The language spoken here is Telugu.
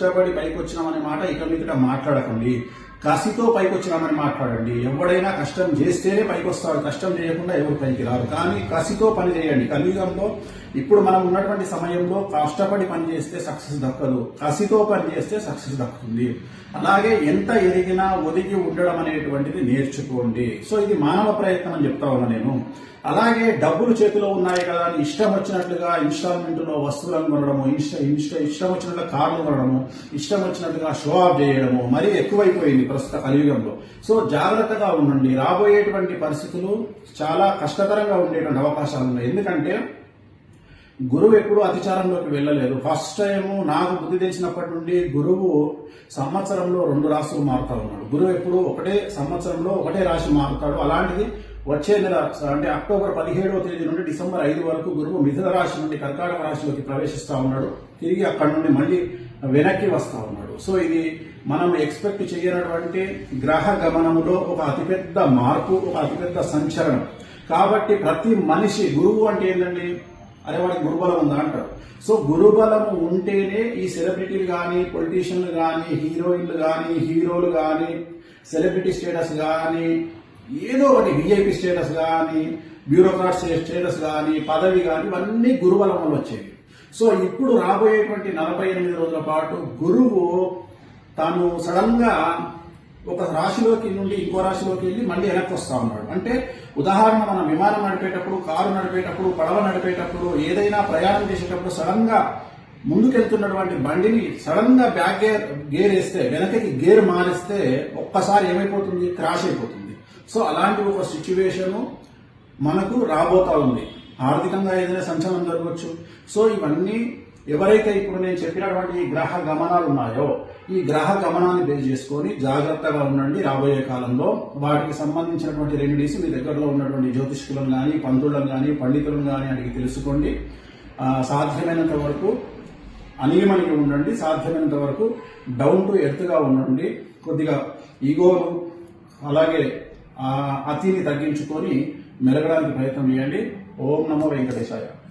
కష్టపడి పైకి వచ్చినామనే మాట ఇక మీదట మాట్లాడకండి. కసితో పైకి వచ్చినామని మాట్లాడండి. ఎవడైనా కష్టం చేస్తేనే పైకి వస్తాడు కష్టం చేయకుండా ఎవరు పైకి రారు. కానీ కసితో పని చేయండి. కలియుగంలో ఇప్పుడు మనం ఉన్నటువంటి సమయంలో కష్టపడి పని చేస్తే సక్సెస్ దక్కదు. కసితో పని చేస్తే సక్సెస్ దక్కుతుంది. అలాగే ఎంత ఎదిగినా ఒదిగి ఉండడం అనేటువంటిది నేర్చుకోండి. సో ఇది మానవ ప్రయత్నం అని చెప్తా ఉన్నా నేను. అలాగే డబ్బులు చేతిలో ఉన్నాయి కదా అని ఇష్టం వచ్చినట్లుగా ఇన్స్టాల్మెంట్లో వస్తువులను కొనడము ఇష్ట ఇష్ట ఇష్టం వచ్చినట్లుగా కార్లు కొనడము ఇష్టం వచ్చినట్లుగా షో ఆఫ్ చేయడము మరీ ఎక్కువైపోయింది ప్రస్తుత కలియుగంలో. సో జాగ్రత్తగా ఉండండి. రాబోయేటువంటి పరిస్థితులు చాలా కష్టతరంగా ఉండేటువంటి అవకాశాలు ఉన్నాయి. ఎందుకంటే గురువు ఎప్పుడూ అతిచారంలోకి వెళ్ళలేదు. ఫస్ట్ టైం నాకు బుద్ధి తెలిసినప్పటి నుండి గురువు సంవత్సరంలో రెండు రాశులు మారుతా ఉన్నాడు. గురువు ఎప్పుడు ఒకటే సంవత్సరంలో ఒకటే రాశి మారుతాడు. అలాంటిది వచ్చే నెల అంటే అక్టోబర్ పదిహేడవ తేదీ నుండి డిసెంబర్ ఐదు వరకు గురువు మిథున రాశి నుండి కర్కాటక రాశిలోకి ప్రవేశిస్తా ఉన్నాడు. తిరిగి అక్కడి నుండి మళ్ళీ వెనక్కి వస్తూ ఉన్నాడు. సో ఇది మనం ఎక్స్పెక్ట్ చేయనటువంటి గ్రహ గమనంలో ఒక అతిపెద్ద మార్పు ఒక అతిపెద్ద సంచలనం. కాబట్టి ప్రతి మనిషి గురువు అంటే ఏంటండి అరే వాడికి గురుబలం ఉందా అంటారు సో గురుబలం ఉంటేనే ఈ సెలబ్రిటీలు కానీ పొలిటీషియన్లు కానీ హీరోయిన్లు కానీ హీరోలు కానీ సెలబ్రిటీ స్టేటస్ కానీ ఏదో ఒకటి విఐపి స్టేటస్ కానీ బ్యూరోక్రాట్ స్టేటస్ కానీ పదవి కానీ ఇవన్నీ గురువల వల్ల వచ్చేవి. సో ఇప్పుడు రాబోయేటువంటి నలభై ఎనిమిది రోజుల పాటు గురువు తాను సడన్గా ఒక రాశిలోకి నుండి ఇంకో రాశిలోకి వెళ్ళి మళ్ళీ వెనక్కి వస్తా ఉన్నాడు. అంటే ఉదాహరణ మనం విమానం నడిపేటప్పుడు కారు నడిపేటప్పుడు పడవ నడిపేటప్పుడు ఏదైనా ప్రయాణం చేసేటప్పుడు సడన్గా ముందుకెళ్తున్నటువంటి బండిని సడన్గా బ్యాక్ గేర్ గేర్ వేస్తే వెనకకి గేర్ మారిస్తే ఒక్కసారి ఏమైపోతుంది? క్రాష్ అయిపోతుంది. సో అలాంటి ఒక సిచ్యువేషను మనకు రాబోతా ఉంది. ఆర్థికంగా ఏదైనా సంచలనం జరగవచ్చు. సో ఇవన్నీ ఎవరైతే ఇప్పుడు నేను చెప్పినటువంటి ఈ గ్రహ గమనాలు ఉన్నాయో ఈ గ్రహ గమనాన్ని బేస్ చేసుకొని జాగ్రత్తగా ఉండండి. రాబోయే కాలంలో వాటికి సంబంధించినటువంటి రెమెడీస్ మీ దగ్గరలో ఉన్నటువంటి జ్యోతిష్కులను కానీ పంతులను కానీ పండితులను కానీ అడిగి తెలుసుకోండి. సాధ్యమైనంత వరకు అనియమనిగా ఉండండి. సాధ్యమైనంత వరకు డౌన్ టు ఎర్త్గా ఉండండి. కొద్దిగా ఈగోలు అలాగే అతిని తగ్గించుకొని మెరగడానికి ప్రయత్నం చేయండి. ఓం నమో వెంకటేశాయ.